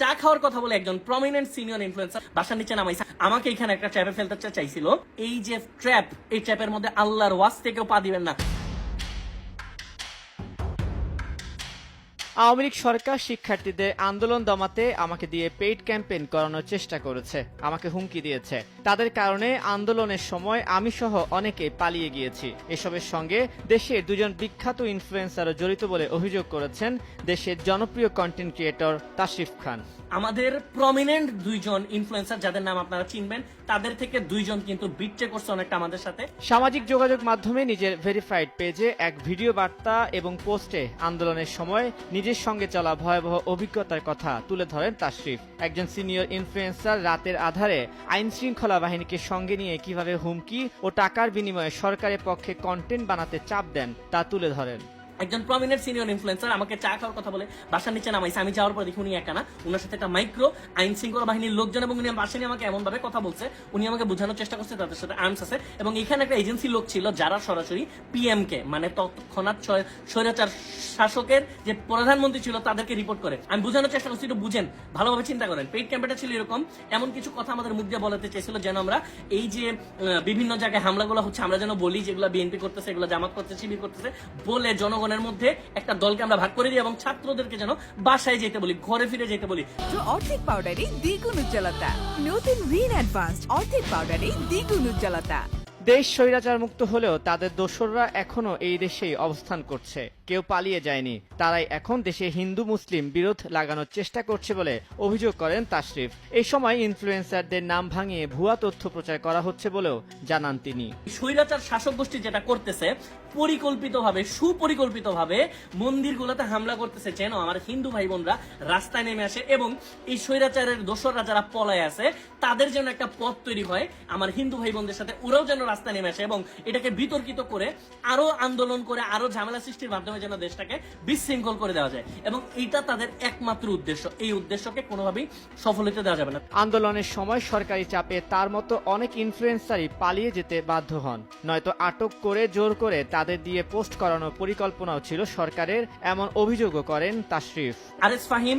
চা খাওয়ার কথা বলে একজন প্রমিনেন্ট সিনিয়র ইনফ্লুয়েন্সার বাসার নিচে নামাইছে। আমাকে এখানে একটা ট্র্যাপে ফেলতে চাইছিল। এই যে ট্র্যাপ এই ট্র্যাপের মধ্যে আল্লাহর ওয়াজ থেকেও পা দিবেন না। আওয়ামী লীগ সরকার শিক্ষার্থীদের আন্দোলন দমাতে আমাকে দিয়ে পেইড ক্যাম্পেইন করানোর চেষ্টা করেছে আমাকে হুমকি দিয়েছে। তাদের কারণে আন্দোলনের সময় আমি সহ অনেকে পালিয়ে গিয়েছি। এসবের সঙ্গে দেশের দুজন বিখ্যাত ইনফ্লুয়েন্সারও জড়িত বলে অভিযোগ করেছেন দেশের জনপ্রিয় কন্টেন্ট ক্রিয়েটর তাশরিফ খান। আমাদের প্রমিনেন্ট দুইজন ইনফ্লুয়েন্সার যাদের নাম আপনারা চিনবেন তাদের থেকে দুইজন কিন্তু বিট্রে করছে অনেকটা আমাদের সাথে। সামাজিক যোগাযোগ মাধ্যমে নিজের ভেরিফাইড পেজে এক ভিডিও বার্তা এবং পোস্টে আন্দোলনের সময় নিজের সঙ্গে চলা ভয়াবহ অভিজ্ঞতার কথা তুলে ধরেন তাশরিফ। একজন সিনিয়র ইনফ্লুয়েন্সার রাতের আধারে আইন শৃঙ্খলা বাহিনীকে সঙ্গে নিয়ে কীভাবে হুমকি ও টাকার বিনিময়ে সরকারের পক্ষে কন্টেন্ট বানাতে চাপ দেন তা তুলে ধরেন। একজন প্রমিনেন্ট সিনিয়র ইনফ্লুয়েন্সার আমাকে চা খাওয়ার কথা বলে, বাসার নিচে নামাইছে, আমি যাওয়ার পর দেখি উনি একা না। ওনার সাথে একটা মাইক্রো আইন শৃঙ্খলা বাহিনীর লোকজন এবং উনি বাসে নিয়ে আমাকে এমন ভাবে কথা বলছে, উনি আমাকে বোঝানোর চেষ্টা করছে, তাদের সাথে আর্মস আছে। এবং এখানে একটা এজেন্সি লোক ছিল, যারা সরাসরি পিএম কে মানে তৎক্ষণাৎ স্বৈরাচার শাসকের যে প্রধানমন্ত্রী ছিল, তাদেরকে রিপোর্ট করে। আমি বোঝানোর চেষ্টা করছি, একটু বুঝেন, ভালোভাবে চিন্তা করেন। পেইড ক্যাম্পেটা ছিল এরকম, এমন কিছু কথা আমাদের মুখ দিয়ে বলাতে চেয়েছিল যেন আমরা এই যে বিভিন্ন জায়গায় হামলাগুলো হচ্ছে, আমরা যেন বলি যেগুলো বিএনপি করতেছে, এগুলো জামাত করতেছে, শিবির করতেছে, বলে জনগণের মধ্যে একটা দলকে আমরা ভাগ করে দিই এবং ছাত্রদেরকে যেন বাসায় যেতে বলি, ঘরে ফিরে যেতে বলি। অর্ধেক পাউডারে দ্বিগুণ উজ্জ্বলতা। নতুন রিন অ্যাডভান্সড অর্ধেক পাউডারে দ্বিগুণ উজ্জ্বলতা। দেশ স্বৈরাচার মুক্ত হলেও তাদের দোসররা এখনও এই দেশেই অবস্থান করছে। কেউ পালিয়ে যায়নি। তারাই এখন দেশে হিন্দু, মুসলিম বিরোধ লাগানোর চেষ্টা করছে বলে অভিযোগ করেন তাশরিফ। এই সময় ইনফ্লুয়েন্সারদের নাম ভাঙিয়ে ভুয়া তথ্য প্রচার করা হচ্ছে বলেও জানান তিনি। স্বৈরাচার শাসক গোষ্ঠী যেটা করতেছে, পরিকল্পিতভাবে, সুপরিকল্পিতভাবে মন্দিরগুলোতে হামলা করতেছে যেন আমার হিন্দু ভাই বোনরা রাস্তায় নেমে আসে এবং এই স্বৈরাচারের দোসররা যারা পলায় আছে, তাদের যেন একটা পথ তৈরি হয়, আমার হিন্দু ভাই বোনদের সাথে ওরাও যেন রাস্তায় নেমে আসে এবং এটাকে বিতর্কিত করে আরও আন্দোলন করে আরও ঝামেলা সৃষ্টির মাধ্যমে যেন দেশটাকে বিশৃঙ্খল করে দেওয়া যায়। এবং এইটা তাদের একমাত্র উদ্দেশ্য। এই উদ্দেশ্যকে কোনোভাবেই সফল হতে দেওয়া যাবে না। আন্দোলনের সময় সরকারি চাপে তার মতো অনেক ইনফ্লুয়েন্সারই পালিয়ে যেতে বাধ্য হন। নয়তো আটক করে জোর করে তাদের দিয়ে পোস্ট করানোর পরিকল্পনাও ছিল সরকারের এমন অভিযোগও করেন তাশরিফ। আরেস ফাহিম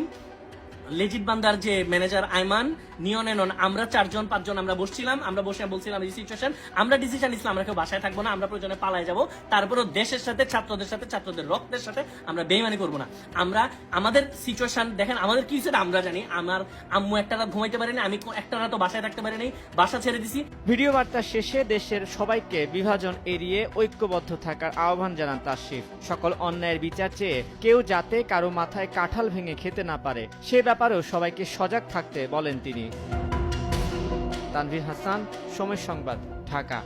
লেজিট বান্দার যে ম্যানেজার আইমান, নিয়ন এনন, আমরা চারজন, পাঁচজন আমরা বসছিলাম, আমরা বসে বলছিলাম এই সিচুয়েশন আমরা ডিসিশন নিছিলাম, আমরা কেউ বাসায় থাকব না, আমরা প্রয়োজনে পালায় যাব। তারপরেও দেশের সাথে, ছাত্রদের সাথে, ছাত্রদের রক্তের সাথে আমরা বেইমানি করব না। আমরা, আমাদের সিচুয়েশন দেখেন আমাদের কি সেটা আমরা জানি, আমার আম্মু একটা রাত ঘুমাইতে পারিনি, আমি একটা রাতও বাসায় থাকতে পারিনি, বাসা ছেড়ে দিছি। ভিডিও বার্তা শেষে দেশের সবাইকে বিভাজন এড়িয়ে ঐক্যবদ্ধ থাকার আহ্বান জানান তাশরিফ সকল অন্যায়ের বিচার চেয়ে কেউ যাতে কারও মাথায় কাঁঠাল ভেঙে খেতে না পারে, সে ব্যাপারেও সবাইকে সজাগ থাকতে বলেন তিনি। তানভীর হাসান সময় সংবাদ ঢাকা।